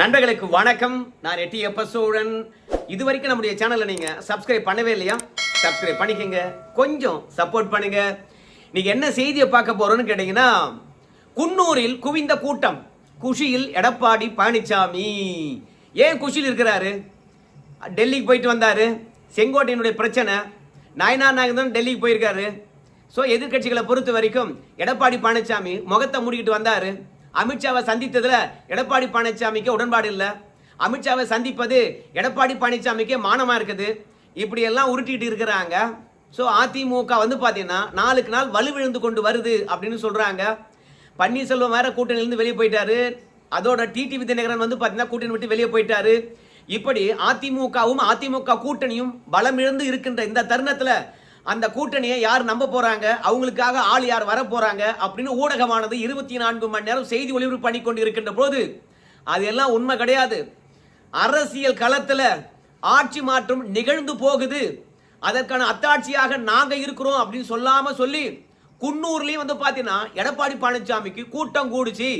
நண்பர்களுக்கு வணக்கம். நான் எட்டி எப்ப சோழன் இது வரைக்கும் நம்முடைய சேனலை நீங்க சப்ஸ்கிரைப் பண்ணவே இல்லையா? சப்ஸ்கிரைப் பண்ணிக்கங்க. கொஞ்சம் சப்போர்ட் பண்ணுங்க. இன்னைக்கு என்ன செய்தியை பார்க்க போறோம்னு கேட்டீங்கன்னா குன்னூரில் குவிந்த கூட்டம். குஷியில் எடப்பாடி பழனிசாமி ஏன் குஷியில் இருக்கிறாரு? டெல்லிக்கு போயிட்டு வந்தாரு. செங்கோட்டையினுடைய பிரச்சனை. நாயனா நாயகன் டெல்லிக்கு போயிருக்காரு. ஸோ எதிர்க்கட்சிகளை பொறுத்த வரைக்கும் எடப்பாடி பழனிசாமி முகத்தை மூடிக்கிட்டு வந்தாரு. அமித்ஷாவை சந்தித்ததில் எடப்பாடி பழனிசாமிக்கு உடன்பாடு இல்லை. அமித்ஷாவை சந்திப்பது எடப்பாடி பழனிசாமிக்கே மானமாக இருக்குது. இப்படியெல்லாம் உருட்டிகிட்டு இருக்கிறாங்க. ஸோ அதிமுக வந்து பார்த்தீங்கன்னா நாளுக்கு நாள் வலுவிழுந்து கொண்டு வருது அப்படின்னு சொல்கிறாங்க பன்னீர்செல்வம் வேற கூட்டணியிலேருந்து வெளியே போயிட்டாரு. அதோட டிடி தினகரன் வந்து பார்த்தீங்கன்னா கூட்டணி விட்டு வெளியே போயிட்டாரு. இப்படி அதிமுகவும் அதிமுக கூட்டணியும் பலமிழந்து இருக்கின்ற இந்த தருணத்தில் அந்த கூட்டணியை யார் நம்ப போறாங்க? அவங்களுக்காக ஆள் யார் வர போறாங்க? அப்படின்னு ஊடகமானது இருபத்தி நான்கு மணி நேரம் செய்தி ஒளிபரப்பு பண்ணி கொண்டு இருக்கின்ற போது அது எல்லாம் உண்மை கிடையாது. அரசியல் களத்துல ஆட்சி மாற்றம் நிகழ்ந்து போகுது. அதற்கான அத்தாட்சியாக நாங்க இருக்கிறோம் அப்படின்னு சொல்லாம சொல்லி குன்னூர்லயும் வந்து பாத்தீங்கன்னா எடப்பாடி பழனிசாமிக்கு கூட்டம் கூடுச்சு.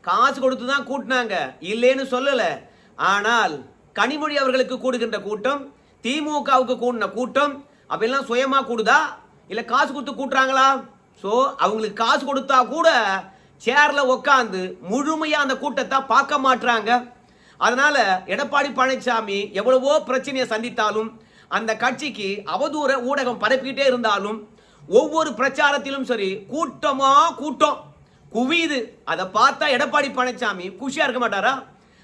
காசு கொடுத்து தான் கூட்டினாங்க. இல்லைன்னு சொல்லல. ஆனால் கனிமொழி அவர்களுக்கு கூடுகின்ற கூட்டம் திமுகவுக்கு கூடின கூட்டம் அப்பெல்லாம் சுயமா கூடுதா? இல்ல காசு கொடுத்து கூட்டுறாங்களா? சோ அவங்களுக்கு காசு கொடுத்தா கூட சேர்ல உட்காந்து முழுமையா அந்த கூட்டத்தை பார்க்க மாட்டுறாங்க அதனால எடப்பாடி பழனிசாமி எவ்வளவோ பிரச்சனையை சந்தித்தாலும் அந்த கட்சிக்கு அவதூற ஊடகம் பரப்பிக்கிட்டே இருந்தாலும் ஒவ்வொரு பிரச்சாரத்திலும் சரி கூட்டமா கூட்டம். குவியுது. அதை பார்த்தா எடப்பாடி பழனிசாமி குஷியா இருக்க மாட்டாரா?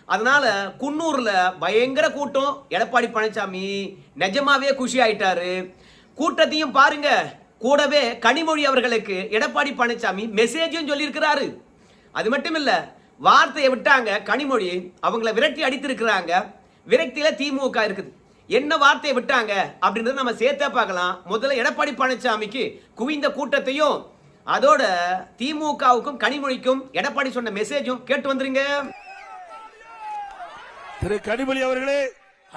அதனால குன்னூர்ல பயங்கர கூட்டம். எடப்பாடி பழனிசாமி நிஜமாவே குஷி ஆயிட்டாரு. கூட்டத்தையும் பாருங்க. கூடவே கனிமொழி அவர்களுக்கு எடப்பாடி பழனிசாமி மெசேஜும் சொல்லியிருக்கிறாரு. அது மட்டும் இல்ல வார்த்தையை விட்டாங்க கனிமொழி. அவங்கள விரட்டி அடித்திருக்கிறாங்க. விரக்தியில திமுக இருக்குது. என்ன வார்த்தையை விட்டாங்க அப்படின்றத நம்ம சேர்த்தே பார்க்கலாம். முதல்ல எடப்பாடி பழனிசாமிக்கு குவிந்த கூட்டத்தையும் அதோட திமுகவுக்கும் கனிமொழிக்கும் எடப்பாடி சொன்ன மெசேஜும் கேட்டு வந்துருங்க. திரு கனிமொழி அவர்களே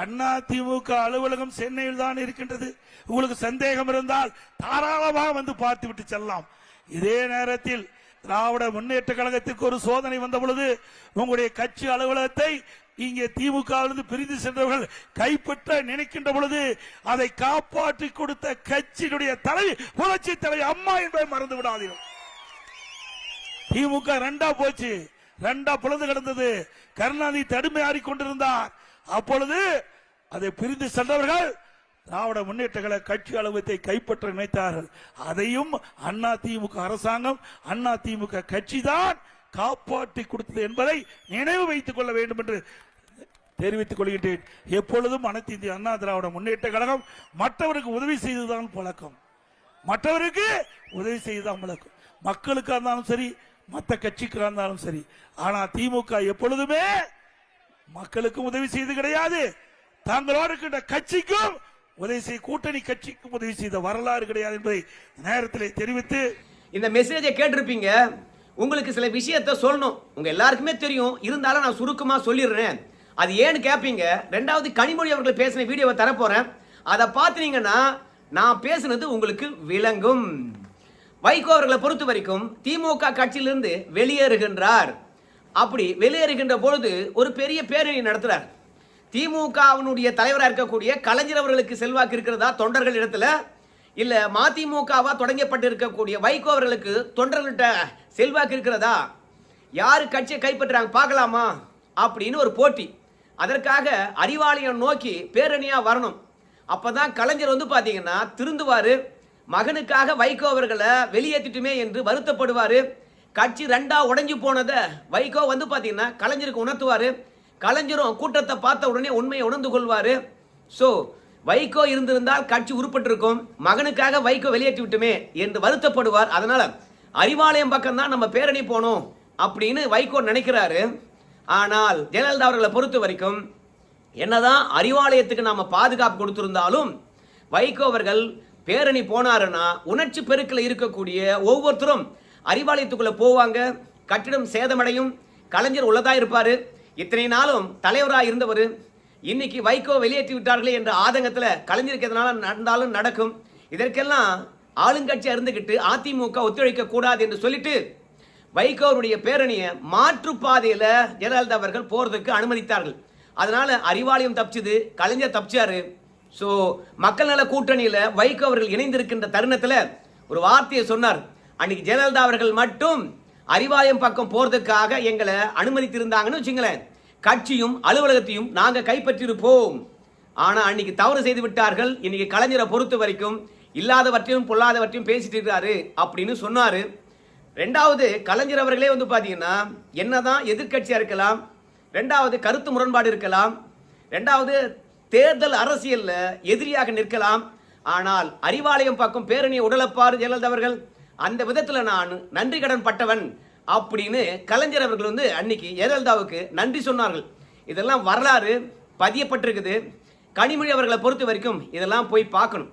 அண்ணா திமுக அலுவலகம் சென்னையில் தான் இருக்கின்றது. உங்களுக்கு சந்தேகம் இருந்தால் தாராளமாக வந்து பார்த்து விட்டு செல்லலாம். இதே நேரத்தில் திராவிட முன்னேற்ற கழகத்திற்கு ஒரு சோதனை வந்த பொழுது உங்களுடைய கட்சி அலுவலகத்தை இங்கே திமுகவிலிருந்து பிரிந்து சென்றவர்கள் கைப்பற்ற நினைக்கின்ற பொழுது அதை காப்பாற்றி கொடுத்த கட்சியினுடைய தலைவி புரட்சி தலைவி அம்மா என்பதை மறந்து விடாதீர்கள். திமுக ரெண்டா போச்சு. ரெண்டா பிளந்து கிடந்தது. கருணாநிதி தடுமையாடி கொண்டிருந்தார் அப்பொழுது அதை பிரிந்து சென்றவர்கள் திராவிட முன்னேற்ற கழக கட்சி அலுவலகத்தை கைப்பற்ற நினைத்தார்கள். அதையும் அண்ணா திமுக அரசாங்கம் அண்ணா திமுக கட்சி தான் காப்பாற்றி கொடுத்தது என்பதை நினைவு வைத்துக் கொள்ள வேண்டும் என்று தெரிவித்துக் கொள்கின்றேன். எப்பொழுதும் அனைத்து இந்திய அண்ணா திராவிட முன்னேற்ற கழகம் மற்றவருக்கு உதவி செய்துதான் பழக்கம். மற்றவருக்கு உதவி செய்துதான் பழக்கம். மக்களுக்காக இருந்தாலும் சரி மற்ற கட்சிக்கு இருந்தாலும் சரி. ஆனா திமுக எப்பொழுதுமே மக்களுக்கும் உதவி செய்து கிடையாது. தாங்களோடு இருக்கின்ற கட்சிக்கும் உதவி செய்ய கூட்டணி கட்சிக்கும் உதவி செய்த வரலாறு கிடையாது என்பதை நேரத்தில் தெரிவித்து இந்த மெசேஜை கேட்டிருப்பீங்க. உங்களுக்கு சில விஷயத்த சொல்லணும். உங்க எல்லாருக்குமே தெரியும். இருந்தாலும் நான் சுருக்கமா சொல்லிடுறேன். அது ஏன்னு கேட்பீங்க ரெண்டாவது கனிமொழி அவர்கள் பேசின வீடியோவை தரப்போறேன். அதை பார்த்தீங்கன்னா நான் பேசுனது உங்களுக்கு விளங்கும். வைகோ அவர்களை பொறுத்த வரைக்கும் திமுக கட்சியிலிருந்து வெளியேறுகின்றார். அப்படி வெளியேறுகின்ற பொழுது ஒரு பெரிய பேரணி நடத்துறார். திமுகவினுடைய தலைவராக இருக்கக்கூடிய கலைஞர் அவர்களுக்கு செல்வாக்கு இருக்கிறதா? தொண்டர்கள் இடத்துல? இல்ல மதிமுகவா தொடங்கப்பட்டு இருக்கக்கூடிய வைகோ அவர்களுக்கு தொண்டர்கள்ட்ட செல்வாக்கு இருக்கிறதா? யாரு கட்சியை கைப்பற்றுறாங்க? பார்க்கலாமா? அப்படின்னு ஒரு போட்டி. அதற்காக அறிவாலயம் நோக்கி பேரணியா வரணும். அப்பதான் கலைஞர் வந்து பாத்தீங்கன்னா திருந்துவாரு. மகனுக்காக வைகோ அவர்களை வெளியேற்றிட்டுமே என்று வருத்தப்படுவார். கட்சி ரெண்டா உடைஞ்சு போனதை வைகோ வந்து பார்த்தீங்கன்னா கலைஞருக்கு உணர்த்துவார். கலைஞரும் கூட்டத்தை பார்த்த உடனே உண்மையை உணர்ந்து கொள்வார். ஸோ வைகோ இருந்திருந்தால் கட்சி உருப்பட்டிருக்கும். மகனுக்காக வைகோ வெளியேற்றி விட்டுமே என்று வருத்தப்படுவார். அதனால் அறிவாலயம் பக்கம் தான் நம்ம பேரணி போனோம் அப்படின்னு வைகோ நினைக்கிறாரு. ஆனால் ஜெயலலிதா அவர்களை பொறுத்த வரைக்கும் என்னதான் அறிவாலயத்துக்கு நாம் பாதுகாப்பு கொடுத்திருந்தாலும் வைகோ அவர்கள் பேரணி போனாருன்னா உணர்ச்சி பெருக்கில் இருக்கக்கூடிய ஒவ்வொருத்தரும் அறிவாலயத்துக்குள்ளே போவாங்க. கட்டிடம் சேதமடையும். கலைஞர் உள்ளதாக இருப்பார். இத்தனை நாளும் தலைவராக இருந்தவர். இன்னைக்கு வைகோ வெளியேற்றி விட்டார்களே என்ற ஆதங்கத்தில் கலைஞருக்கு எதனால நடந்தாலும் நடக்கும். இதற்கெல்லாம் ஆளுங்கட்சியாக இருந்துக்கிட்டு அதிமுக ஒத்துழைக்க கூடாது என்று சொல்லிட்டு வைகோவுடைய பேரணியை மாற்றுப்பாதையில் ஜெயலலிதா அவர்கள் போகிறதுக்கு அனுமதித்தார்கள். அதனால அறிவாலயம் தப்பிச்சது. கலைஞர் தப்பிச்சாரு. ஸோ மக்கள் நல கூட்டணியில் வைகோ அவர்கள் இணைந்திருக்கின்ற தருணத்தில் ஒரு வார்த்தையை சொன்னார். அன்னைக்கு ஜெயலலிதா அவர்கள் மட்டும் அறிவாலயம் பக்கம் போறதுக்காக எங்களை அனுமதித்திருந்தாங்கன்னு வச்சுங்களேன். கட்சியும் அலுவலகத்தையும் நாங்கள் கைப்பற்றியிருப்போம். ஆனால் அன்னைக்கு தவறு செய்து விட்டார்கள். இன்னைக்கு கலைஞரை பொறுத்த வரைக்கும் இல்லாதவற்றையும் பொல்லாதவற்றையும் பேசிட்டு இருக்காரு அப்படின்னு சொன்னார். ரெண்டாவது கலைஞர் அவர்களே வந்து பார்த்தீங்கன்னா என்னதான் எதிர்கட்சியாக இருக்கலாம் ரெண்டாவது கருத்து முரண்பாடு இருக்கலாம் ரெண்டாவது தேர்தல் அரசியல்ல எதிரியாக நிற்கலாம். ஆனால் அறிவாலயம் பக்கம் பேரணியை உடலப்பார் ஜெயலலிதா அவர்கள். அந்த விதத்துல நான் நன்றி கடன் பட்டவன் அப்படின்னு கலைஞர் அவர்கள் வந்து அன்னைக்கு ஜெயலலிதாவுக்கு நன்றி சொன்னார்கள். இதெல்லாம் வரலாறு பதியப்பட்டிருக்குது. கனிமொழி அவர்களை பொறுத்த வரைக்கும் இதெல்லாம் போய் பார்க்கணும்.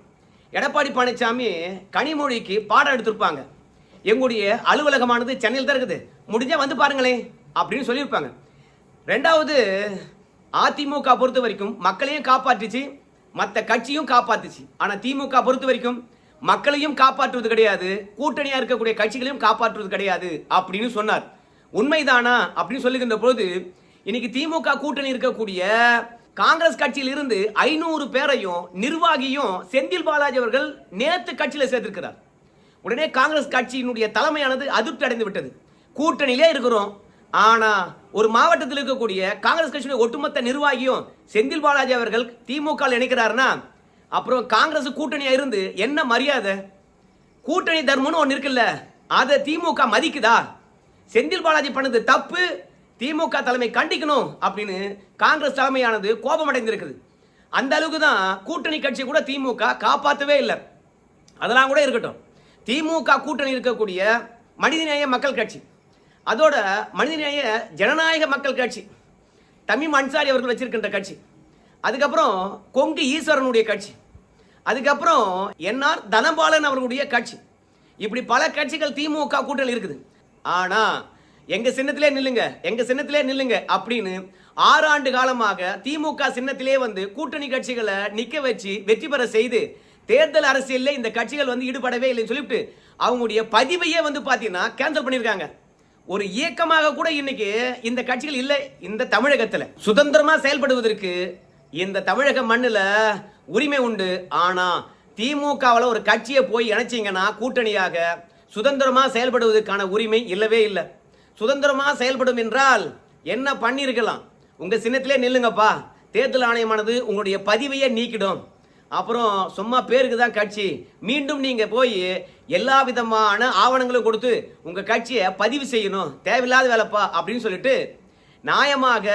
எடப்பாடி பழனிசாமி கனிமொழிக்கு பாடம் எடுத்திருப்பாங்க. எங்களுடைய அலுவலகமானது சென்னையில் தான் இருக்குது. முடிஞ்சால் வந்து பாருங்களேன் அப்படின்னு சொல்லியிருப்பாங்க. ரெண்டாவது அதிமுக பொறுத்த வரைக்கும் மக்களையும் காப்பாற்றுச்சு மற்ற கட்சியும் காப்பாத்துச்சு. ஆனால் திமுக பொறுத்த வரைக்கும் மக்களையும் காப்பாற்றுவது கிடையாது கூட்டணியாக இருக்கக்கூடிய கட்சிகளையும் காப்பாற்றுவது கிடையாது அப்படின்னு சொன்னார். உண்மைதானா அப்படின்னு சொல்லுகின்ற பொழுது இன்னைக்கு திமுக கூட்டணி இருக்கக்கூடிய காங்கிரஸ் கட்சியில் இருந்து ஐநூறு பேரையும் நிர்வாகியும் செந்தில் பாலாஜி அவர்கள் நேத்து கட்சியில் சேர்த்திருக்கிறார். உடனே காங்கிரஸ் கட்சியினுடைய தலைமையானது அதிருப்தி அடைந்து விட்டது. கூட்டணியிலே இருக்கிறோம். ஆனா ஒரு மாவட்டத்தில் இருக்கக்கூடிய காங்கிரஸ் கட்சியுடைய ஒட்டுமொத்த நிர்வாகியும் செந்தில் பாலாஜி அவர்கள் திமுக இணைக்கிறாருன்னா அப்புறம் காங்கிரஸ் கூட்டணியாக இருந்து என்ன மரியாதை? கூட்டணி தர்மம்னு ஒன்று இருக்குல்ல அதை திமுக மதிக்குதா? செந்தில் பாலாஜி பண்ணது தப்பு திமுக தலைமை கண்டிக்கணும் அப்படின்னு காங்கிரஸ் தலைமையானது கோபமடைந்திருக்குது. அந்த அளவுக்கு தான் கூட்டணி கட்சி கூட திமுக காப்பாற்றவே இல்லை. அதெல்லாம் கூட இருக்கட்டும். திமுக கூட்டணி இருக்கக்கூடிய மனிதநேய மக்கள் கட்சி. அதோட மனிதநேய ஜனநாயக மக்கள் கட்சி தமிம் அன்சாரி அவர்கள் வச்சிருக்கின்ற கட்சி அதுக்கப்புறம் கொங்கு ஈஸ்வரனுடைய கட்சி அதுக்கப்புறம் என்ஆர் தனபாலன் அவர்களுடைய கட்சி. இப்படி பல கட்சிகள் திமுக கூட்டணி இருக்குது. ஆனா எங்க சின்னத்திலே நில்லுங்க எங்க சின்னத்திலே நில்லுங்க அப்படின்னு ஆறு ஆண்டு காலமாக திமுக சின்னத்திலே வந்து கூட்டணி கட்சிகளை நிக்க வச்சு வெற்றி பெற செய்து தேர்தல் அரசியல்ல இந்த கட்சிகள் வந்து ஈடுபடவே இல்லைன்னு சொல்லிட்டு அவங்களுடைய பதிவையே வந்து பாத்தீங்கன்னா கேன்சல் பண்ணியிருக்காங்க. ஒரு இயக்கமாக கூட இன்னைக்கு இந்த கட்சிகள் இல்லை. இந்த தமிழகத்துல சுதந்திரமா செயல்படுவதற்கு இந்த தமிழக மண்ணுல உரிமை உண்டு. ஆனா திமுகவில் ஒரு கட்சியை போய் இணைச்சிங்கன்னா கூட்டணியாக சுதந்திரமா செயல்படுவதற்கான உரிமை இல்லவே இல்லை. சுதந்திரமா செயல்படும் என்றால் என்ன பண்ணியிருக்கலாம்? உங்க சின்னத்திலே நில்லுங்கப்பா. தேர்தல் ஆணையமானது உங்களுடைய பதிவையே நீக்கிடும். அப்புறம் சும்மா பேருக்கு தான் கட்சி. மீண்டும் நீங்கள் போய் எல்லா விதமான ஆவணங்களும் கொடுத்து உங்கள் கட்சியை பதிவு செய்யணும். தேவையில்லாத வேலைப்பா அப்படின்னு சொல்லிட்டு நியாயமாக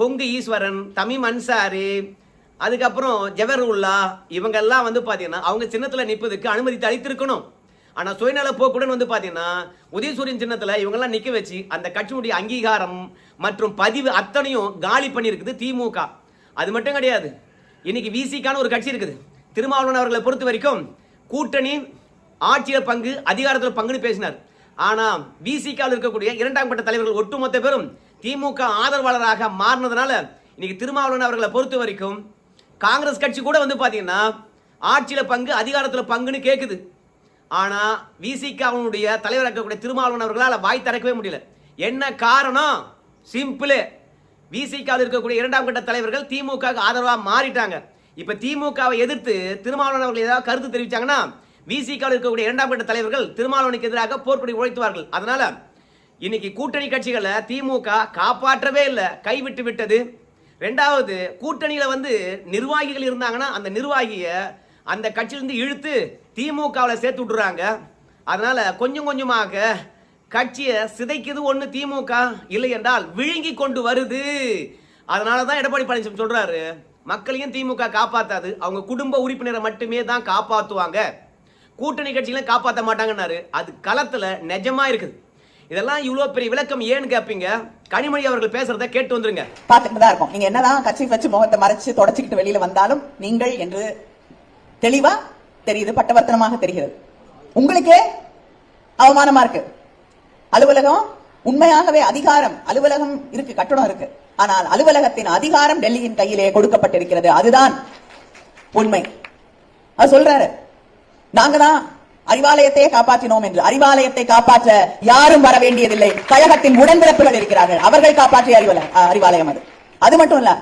கொங்கு ஈஸ்வரன் தமிம் அன்சாரி அதுக்கப்புறம் ஜவஹர்உல்லா இவங்கெல்லாம் வந்து பார்த்தீங்கன்னா அவங்க சின்னத்தில் நிற்பதுக்கு அனுமதி அளித்திருக்கணும். ஆனால் சுயநல போக்குடன் வந்து பார்த்தீங்கன்னா உதயசூரியன் சின்னத்தில் இவங்கெல்லாம் நிற்க வச்சு அந்த கட்சியினுடைய அங்கீகாரம் மற்றும் பதிவு அத்தனையும் காலி பண்ணியிருக்குது திமுக அது மட்டும் கிடையாது. இன்னைக்கு விசிக்கான ஒரு கட்சி இருக்குது. திருமாவளவன் அவர்களை பொறுத்த வரைக்கும் கூட்டணி ஆட்சியில் பங்கு அதிகாரத்தில் பங்குன்னு பேசினார். ஆனால் விசிக்காவில் இருக்கக்கூடிய இரண்டாம் கட்ட தலைவர்கள் ஒட்டுமொத்த பேரும் திமுக ஆதரவாளராக மாறினதுனால இன்னைக்கு திருமாவளவன் அவர்களை பொறுத்த வரைக்கும் காங்கிரஸ் கட்சி கூட வந்து பார்த்தீங்கன்னா ஆட்சியில் பங்கு அதிகாரத்தில் பங்குன்னு கேட்குது ஆனால் விசிக அவனுடைய தலைவராக இருக்கக்கூடிய திருமாவளவன் அவர்களால் வாய் திறக்கவே முடியல. என்ன காரணம்? சிம்பிளே விசிகாவில் இருக்கக்கூடிய இரண்டாம் கட்ட தலைவர்கள் திமுக ஆதரவாக மாறிட்டாங்க. இப்ப திமுகவை எதிர்த்து திருமாவளவன் அவர்கள் ஏதாவது கருத்து தெரிவிச்சாங்கன்னா விசிகாவில் இருக்கக்கூடிய இரண்டாம் கட்ட தலைவர்கள் திருமாவளவனுக்கு எதிராக போர்க்கொடி உழைத்துவார்கள். அதனால இன்னைக்கு கூட்டணி கட்சிகளை திமுக காப்பாற்றவே இல்லை கைவிட்டு விட்டது. ரெண்டாவது கூட்டணியில வந்து நிர்வாகிகள் இருந்தாங்கன்னா அந்த நிர்வாகிய அந்த கட்சியிலிருந்து இழுத்து திமுகவில் சேர்த்து விட்டுறாங்க. அதனால கொஞ்சம் கொஞ்சமாக கட்சியை சிதைக்குது ஒன்று திமுக? இல்லை என்றால் விழுங்கி கொண்டு வருது. அதனால தான் எடப்பாடி பழனிசாமி சொல்கிறாரு மக்களையும் திமுக காப்பாற்றாது அவங்க குடும்ப உறுப்பினரை மட்டுமே தான் காப்பாற்றுவாங்க கூட்டணி கட்சிகளை காப்பாற்ற மாட்டாங்கன்னாரு. அது களத்தில் நிஜமாக இருக்குது. இதெல்லாம் இவ்வளோ பெரிய விளக்கம் ஏன்னு கேட்பீங்க கனிமொழி அவர்கள் பேசுறத கேட்டு வந்துருங்க. பார்த்துட்டு தான் இருக்கும். நீங்க என்னதான் கட்சி வச்சு முகத்தை மறைச்சு தொடச்சிக்கிட்டு வெளியில வந்தாலும் நீங்கள் என்று தெளிவா தெரியுது பட்டவர்த்தனமாக தெரிகிறது. உங்களுக்கே அவமானமா இருக்கு. அலுவலகம் உண்மையாகவே அதிகாரம் அலுவலகம் இருக்கு கட்டணம் இருக்கு. ஆனால் அலுவலகத்தின் அதிகாரம் டெல்லியின் கையிலே கொடுக்கப்பட்டிருக்கிறது. அதுதான் உண்மை. அது சொல்றாரு நாங்க தான் அறிவாலயத்தையே காப்பாற்றினோம் என்று. அறிவாலயத்தை காப்பாற்ற யாரும் வர வேண்டியதில்லை. கழகத்தின் உடன்பிறப்புகள் இருக்கிறார்கள். அவர்கள் காப்பாற்றிய அறிவல அறிவாலயம் அது. அது மட்டும் இல்ல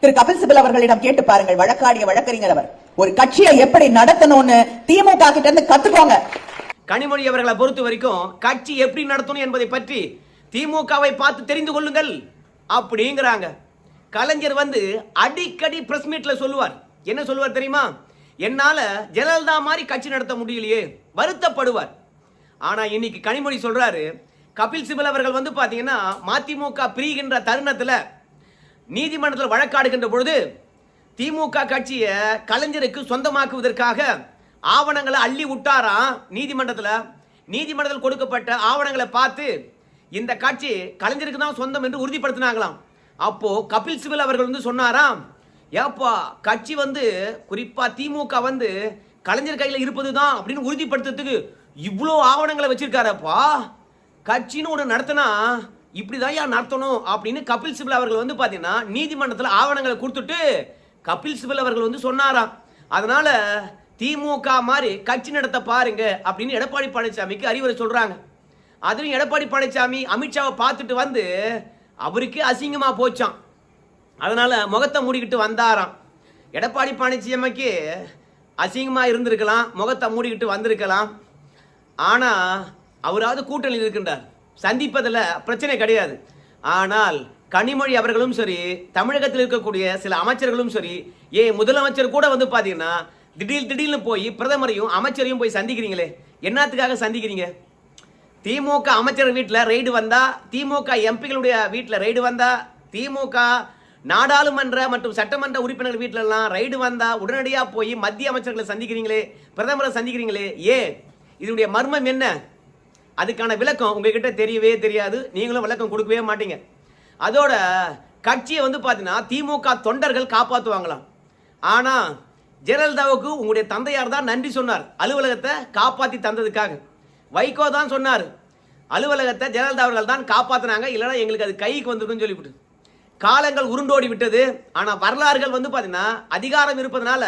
திரு கபில் சிபல் அவர்களிடம் கேட்டு பாருங்கள். வழக்காடிய வழக்கறிஞர் அவர். ஒரு கட்சியை எப்படி நடத்தணும்னு திமுக கிட்ட இருந்து கத்துக்கோங்க. கனிமொழி அவர்களை பொறுத்த வரைக்கும் கட்சி எப்படி நடத்தணும் என்பதை பற்றி திமுகவை பார்த்து தெரிந்து கொள்ளுங்கள் அப்படிங்கிறாங்க. கலைஞர் வந்து அடிக்கடி பிரஸ் மீட்ல சொல்லுவார். என்ன சொல்லுவார் தெரியுமா? என்னால ஜெயலலிதா மாதிரி கட்சி நடத்த முடியலையே வருத்தப்படுவார். ஆனா இன்னைக்கு கனிமொழி சொல்றாரு கபில் சிபல் அவர்கள் வந்து பாத்தீங்கன்னா மதிமுக பிரிகின்ற தருணத்துல நீதிமன்றத்தில் வழக்காடுகின்ற பொழுது திமுக கட்சியை கலைஞருக்கு சொந்தமாக்குவதற்காக ஆவணங்களை அள்ளி விட்டாராம் நீதிமன்றத்தில். நீதிமன்றத்தில் கொடுக்கப்பட்ட ஆவணங்களை பார்த்து இந்த கட்சி கலைஞருக்கு தான் சொந்தம் என்று உறுதிப்படுத்தினாங்களாம். அப்போ கபில் சிபல் அவர்கள் வந்து சொன்னாராம் ஏப்பா கட்சி வந்து குறிப்பா திமுக வந்து கலைஞர் கையில் இருப்பது தான் அப்படின்னு உறுதிப்படுத்துறதுக்கு இவ்வளோ ஆவணங்களை வச்சிருக்காரப்பா. கட்சின்னு ஒன்று நடத்தினா இப்படிதான் ஏன் நடத்தணும் அப்படின்னு கபில் சிபல் அவர்கள் வந்து பார்த்தீங்கன்னா நீதிமன்றத்தில் ஆவணங்களை கொடுத்துட்டு கபில் சிபல் அவர்கள் வந்து சொன்னாராம். அதனால திமுக மாதிரி கட்சி நடத்த பாருங்க அப்படின்னு எடப்பாடி பழனிசாமிக்கு அறிவுரை சொல்றாங்க. அதுவும் எடப்பாடி பழனிசாமி அமித்ஷாவை பார்த்துட்டு வந்து அவருக்கே அசிங்கமா போச்சான் அதனால முகத்தை மூடிக்கிட்டு வந்தாராம். எடப்பாடி பழனிசாமிக்கு அசிங்கமா இருந்திருக்கலாம் முகத்தை மூடிக்கிட்டு வந்திருக்கலாம். ஆனா அவராவது கூட்டணியில் இருக்கின்றார். சந்திப்பதில் பிரச்சனை கிடையாது. ஆனால் கனிமொழி அவர்களும் சரி தமிழகத்தில் இருக்கக்கூடிய சில அமைச்சர்களும் சரி ஏ முதலமைச்சர் கூட வந்து பார்த்தீங்கன்னா திடீர் திடீர்னு போய் பிரதமரையும் அமைச்சரையும் போய் சந்திக்கிறீங்களே என்னத்துக்காக சந்திக்கிறீங்க? திமுக அமைச்சர் வீட்டில் ரெய்டு வந்தா திமுக எம்பிகளுடைய வீட்டில் ரெய்டு வந்தா திமுக நாடாளுமன்ற மற்றும் சட்டமன்ற உறுப்பினர்கள் வீட்டிலலாம் ரைடு வந்தா உடனடியாக போய் மத்திய அமைச்சர்களை சந்திக்கிறீங்களே பிரதமரை சந்திக்கிறீங்களே? ஏன்? இதனுடைய மர்மம் என்ன? அதுக்கான விளக்கம் உங்ககிட்ட தெரியவே தெரியாது நீங்களும் விளக்கம் கொடுக்கவே மாட்டீங்க. அதோட கட்சியை வந்து பார்த்தீங்கன்னா திமுக தொண்டர்கள் காப்பாற்றுவாங்களாம் ஆனால் ஜெயலலிதாவுக்கு உங்களுடைய தந்தையார் தான் நன்றி சொன்னார். அலுவலகத்தை காப்பாற்றி தந்ததுக்காக. வைகோ தான் சொன்னார். அலுவலகத்தை ஜெயலலிதா அவர்கள் தான் காப்பாற்றினாங்க இல்லைன்னா எங்களுக்கு அது கைக்கு வந்திருக்குன்னு சொல்லிவிட்டு. காலங்கள் உருண்டோடி விட்டது. ஆனால் வரலாறுகள் வந்து பார்த்தீங்கன்னா அதிகாரம் இருப்பதனால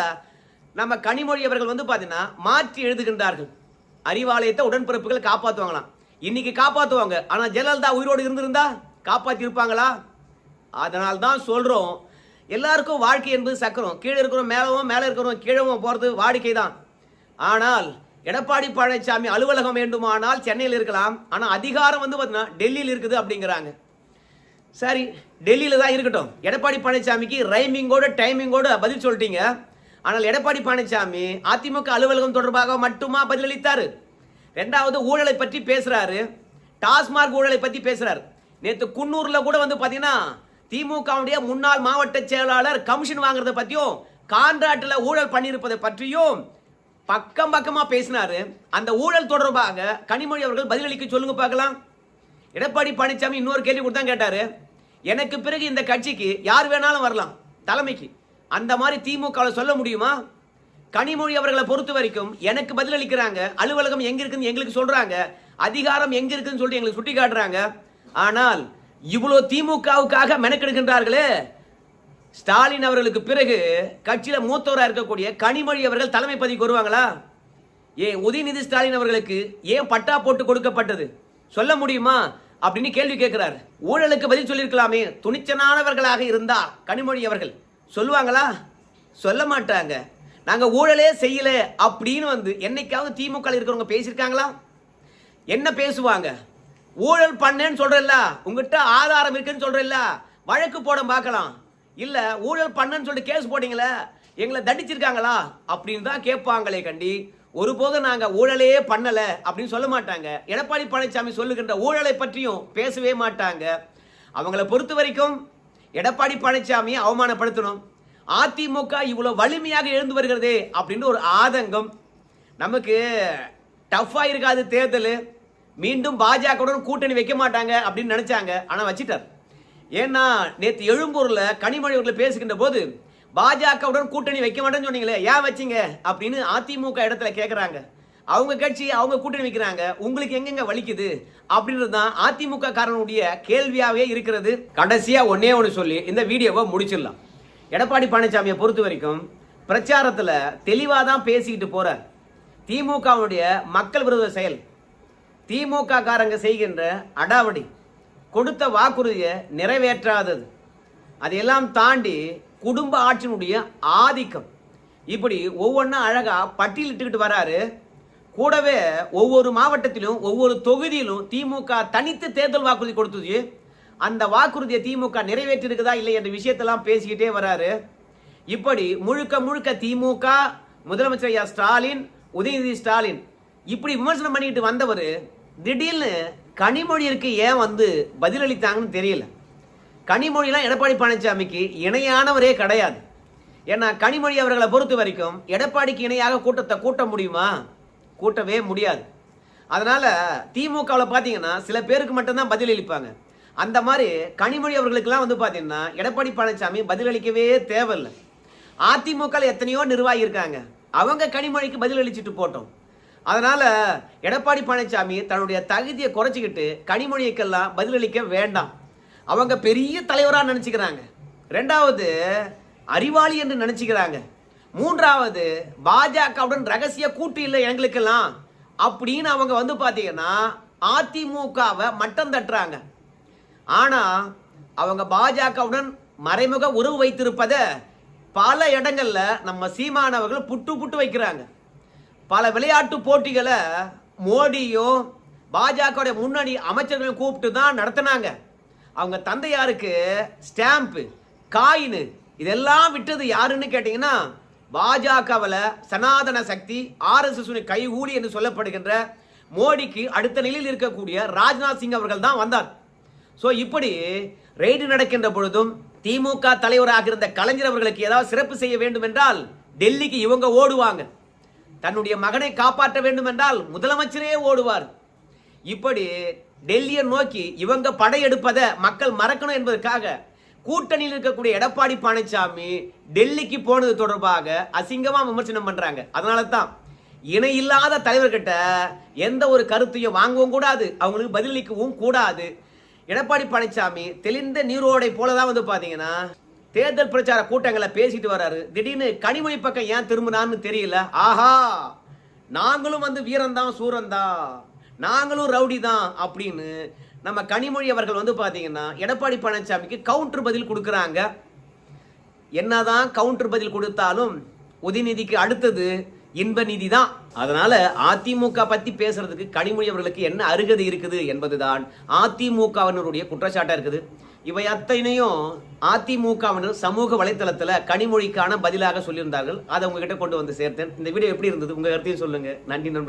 நம்ம கனிமொழி அவர்கள் வந்து பார்த்தீங்கன்னா மாற்றி எழுதுகின்றார்கள். அறிவாலயத்தை உடன்பிறப்புகள் காப்பாற்றுவாங்களாம் இன்னைக்கு காப்பாற்றுவாங்க ஆனால் ஜெயலலிதா உயிரோடு இருந்திருந்தா காப்பாற்றி இருப்பாங்களா அதனால்தான் சொல்கிறோம் எல்லாருக்கும் வாழ்க்கை என்பது சக்கரம். கீழே இருக்கிறோம் மேலவும் மேலே இருக்கிறோம் கீழவும் போகிறது வாடிக்கை தான் ஆனால் எடப்பாடி பழனிசாமி அலுவலகம் வேண்டுமானால் சென்னையில் இருக்கலாம். ஆனால் அதிகாரம் வந்து பார்த்தீங்கன்னா டெல்லியில் இருக்குது அப்படிங்கிறாங்க. சரி டெல்லியில் தான் இருக்கட்டும். எடப்பாடி பழனிசாமிக்கு ரைமிங்கோட டைமிங்கோட பதில் சொல்லிட்டீங்க. ஆனால் எடப்பாடி பழனிசாமி அதிமுக அலுவலகம் தொடர்பாக மட்டுமா பதிலளித்தார்? ரெண்டாவது ஊழலை பற்றி பேசுகிறாரு டாஸ்மார்க் ஊழலை பற்றி பேசுகிறார் நேற்று குன்னூரில் கூட வந்து பார்த்தீங்கன்னா திமுகவுடைய முன்னாள் மாவட்ட செயலாளர் கமிஷன் வாங்குறத பற்றியும் கான்ட்ராக்டில் ஊழல் பண்ணியிருப்பதை பற்றியும் பக்கம் பக்கமாக பேசினாரு. அந்த ஊழல் தொடர்பாக கனிமொழி அவர்கள் பதிலளிக்க சொல்லுங்க பார்க்கலாம். எடப்பாடி பழனிசாமி இன்னொரு கேள்வி கொடுத்தா கேட்டார் கேட்டாரு. எனக்கு பிறகு இந்த கட்சிக்கு யார் வேணாலும் வரலாம் தலைமைக்கு. அந்த மாதிரி திமுக சொல்ல முடியுமா? கனிமொழி அவர்களை பொறுத்த வரைக்கும் எனக்கு பதிலளிக்கிறாங்க அலுவலகம் எங்க இருக்குன்னு எங்களுக்கு சொல்றாங்க அதிகாரம் எங்க இருக்குன்னு சொல்லிட்டு எங்களுக்கு சுட்டி காட்டுறாங்க ஆனால் இவ்வளோ திமுகவுக்காக மெனக்கெடுக்கின்றார்களே ஸ்டாலின் அவர்களுக்கு பிறகு கட்சியில் மூத்தவராக இருக்கக்கூடிய கனிமொழி அவர்கள் தலைமை பதவிக்கு வருவாங்களா? ஏன் உதயநிதி ஸ்டாலின் அவர்களுக்கு ஏன் பட்டா போட்டு கொடுக்கப்பட்டது? சொல்ல முடியுமா? அப்படின்னு கேள்வி கேட்கிறார். ஊழலுக்கு பதில் சொல்லியிருக்கலாமே. துணிச்சனானவர்களாக இருந்தா கனிமொழி அவர்கள். சொல்லுவாங்களா? சொல்ல மாட்டாங்க. நாங்கள் ஊழலே செய்யலை அப்படின்னு வந்து என்னைக்காவது திமுக இருக்கிறவங்க பேசியிருக்காங்களா? என்ன பேசுவாங்க? ஊழல் பண்ணேன்னு சொல்றல்ல உங்ககிட்ட ஆதாரம் இருக்குன்னு சொல்றல்ல வழக்கு போட பார்க்கலாம். இல்ல ஊழல் பண்ணேன்னு சொல்லிட்டு கேஸ் போட்டீங்களே. எங்களை தண்டிச்சிருக்காங்களா? அப்படின்னு தான் கேட்பாங்களே கண்டி. ஒருபோதும் நாங்க ஊழலே பண்ணல அப்படின்னு சொல்ல மாட்டாங்க. எடப்பாடி பழனிசாமி சொல்லுகின்ற ஊழலை பற்றியும் பேசவே மாட்டாங்க. அவங்கள பொறுத்த வரைக்கும் எடப்பாடி பழனிசாமியை அவமானப்படுத்தணும். அதிமுக இவ்வளோ வலிமையாக எழுந்து வருகிறதே அப்படின்னு ஒரு ஆதங்கம். நமக்கு டஃப்பாக இருக்காது தேர்தல். மீண்டும் பாஜகவுடன் கூட்டணி வைக்க மாட்டாங்க அப்படின்னு நினைச்சாங்க. ஆனால் வச்சிட்டார். ஏன்னா நேற்று எழும்பூரில் கனிமொழி அவர்கள் பேசுகின்ற போது பாஜகவுடன் கூட்டணி வைக்க மாட்டேன்னு சொன்னீங்களே ஏன் வச்சீங்க? அப்படின்னு அதிமுக இடத்துல கேட்குறாங்க அவங்க கட்சி அவங்க கூட்டணி வைக்கிறாங்க. உங்களுக்கு எங்கெங்க வலிக்குது? அப்படின்றது தான் அதிமுக காரனுடைய கேள்வியாகவே இருக்கிறது. கடைசியாக ஒன்னே ஒன்று சொல்லி இந்த வீடியோவை முடிச்சிடலாம். எடப்பாடி பழனிசாமியை பொறுத்த வரைக்கும் பிரச்சாரத்தில் தெளிவாக தான் பேசிக்கிட்டு போகிறார் திமுகவுடைய மக்கள் விரோத செயல். திமுக காரங்க செய்கின்ற அடாவடி கொடுத்த வாக்குறுதியை நிறைவேற்றாதது. அதையெல்லாம் தாண்டி குடும்ப ஆட்சியினுடைய ஆதிக்கம். இப்படி ஒவ்வொன்றா அழகா பட்டியலிட்டுக்கிட்டு வராரு. கூடவே ஒவ்வொரு மாவட்டத்திலும் ஒவ்வொரு தொகுதியிலும் திமுக தனித்து தேர்தல் வாக்குறுதி கொடுத்தது. அந்த வாக்குறுதியை திமுக நிறைவேற்றிருக்குதா இல்லை என்ற விஷயத்தெல்லாம் பேசிக்கிட்டே வராரு. இப்படி முழுக்க முழுக்க திமுக முதலமைச்சர் ஐயா ஸ்டாலின் உதயநிதி ஸ்டாலின் இப்படி விமர்சனம் பண்ணிக்கிட்டு வந்தவர் திடீர்னு கனிமொழியிற்கு ஏன் வந்து பதிலளித்தாங்கன்னு தெரியல. கனிமொழிலாம் எடப்பாடி பழனிசாமிக்கு இணையானவரே கிடையாது. ஏன்னா கனிமொழி அவர்களை பொறுத்த வரைக்கும் எடப்பாடிக்கு இணையாக கூட்டத்தை கூட்ட முடியுமா? கூட்டவே முடியாது. அதனால் திமுகவில் பார்த்தீங்கன்னா சில பேருக்கு மட்டும்தான் பதிலளிப்பாங்க. அந்த மாதிரி கனிமொழி அவர்களுக்கெல்லாம் வந்து பார்த்தீங்கன்னா எடப்பாடி பழனிசாமி பதிலளிக்கவே தேவையில்லை. அதிமுகவில் எத்தனையோ நிர்வாகி இருக்காங்க அவங்க கனிமொழிக்கு பதிலளிச்சுட்டு போட்டோம். அதனால எடப்பாடி பழனிசாமி தன்னுடைய தகுதியை குறைச்சிக்கிட்டு கனிமொழிக்கெல்லாம் பதிலளிக்க வேண்டாம். அவங்க பெரிய தலைவராக நினச்சிக்கிறாங்க. ரெண்டாவது அறிவாளி என்று நினச்சிக்கிறாங்க. மூன்றாவது பாஜகவுடன் ரகசிய கூட்டு இல்லை எங்களுக்கெல்லாம். அப்படின்னு அவங்க வந்து பார்த்தீங்கன்னா அதிமுகவை மட்டம் தட்டுறாங்க. ஆனால் அவங்க பாஜகவுடன் மறைமுக உறவு வைத்திருப்பதை பல இடங்களில் நம்ம சீமானவர்கள் புட்டு புட்டு வைக்கிறாங்க. பல விளையாட்டு போட்டிகளை மோடியும் பாஜகவுடைய முன்னணி அமைச்சர்களையும் கூப்பிட்டு தான் நடத்தினாங்க. அவங்க தந்தையாருக்கு ஸ்டாம்ப்பு காயின் இதெல்லாம் விட்டது யாருன்னு கேட்டிங்கன்னா பாஜகவில் சனாதன சக்தி ஆர்எஸ்எஸ் கைகூடி என்று சொல்லப்படுகின்ற மோடிக்கு அடுத்த நிலையில் இருக்கக்கூடிய ராஜ்நாத் சிங் அவர்கள் தான் வந்தார். ஸோ இப்படி ரெய்டு நடக்கின்ற பொழுதும் திமுக தலைவராக இருந்த கலைஞர் அவர்களுக்கு ஏதாவது சிறப்பு செய்ய வேண்டும் என்றால் டெல்லிக்கு இவங்க ஓடுவாங்க. தன்னுடைய மகனை காப்பாற்ற வேண்டும் என்றால் முதலமைச்சரே ஓடுவார். இப்படி டெல்லியை நோக்கி இவங்க படையெடுப்பதை மக்கள் மறக்கணும் என்பதற்காக கூட்டணியில் இருக்கக்கூடிய எடப்பாடி பழனிசாமி டெல்லிக்கு போனது தொடர்பாக அசிங்கமாக விமர்சனம் பண்ணுறாங்க அதனால தான் இணை இல்லாத தலைவர்கிட்ட எந்த ஒரு கருத்தையும் வாங்கவும் கூடாது அவங்களுக்கு பதிலளிக்கவும் கூடாது. எடப்பாடி பழனிசாமி தெளிந்த நீரோடை போலதான் வந்து பார்த்தீங்கன்னா தேர்தல் பிரச்சார கூட்டங்களை பேசிட்டு வர்றாரு திடீர்னு கனிமொழி பக்கம் ஏன் திரும்பினான்னு தெரியல. ஆஹா நாங்களும் வந்து வீரந்தான் சூரந்தா நாங்களும் ரவுடி தான் அப்படின்னு நம்ம கனிமொழி அவர்கள் வந்து பார்த்தீங்கன்னா எடப்பாடி பழனிசாமிக்கு கவுண்டர் பதில் கொடுக்குறாங்க. என்னதான் கவுண்டர் பதில் கொடுத்தாலும் உதயநிதிக்கு அடுத்தது இன்ப நிதி தான் அதனால அதிமுக பத்தி பேசுறதுக்கு கனிமொழி அவர்களுக்கு என்ன அருகதை இருக்குது என்பதுதான். அதிமுகவினருடைய குற்றச்சாட்டா இருக்குது. இவை அத்தனையும் அதிமுகவினர் சமூக வலைத்தளத்துல கனிமொழிக்கான பதிலாக சொல்லியிருந்தார்கள். அதை உங்ககிட்ட கொண்டு வந்து சேர்த்தேன். இந்த வீடியோ எப்படி இருந்தது? உங்க கருத்தையும் சொல்லுங்க. நன்றி நண்பர்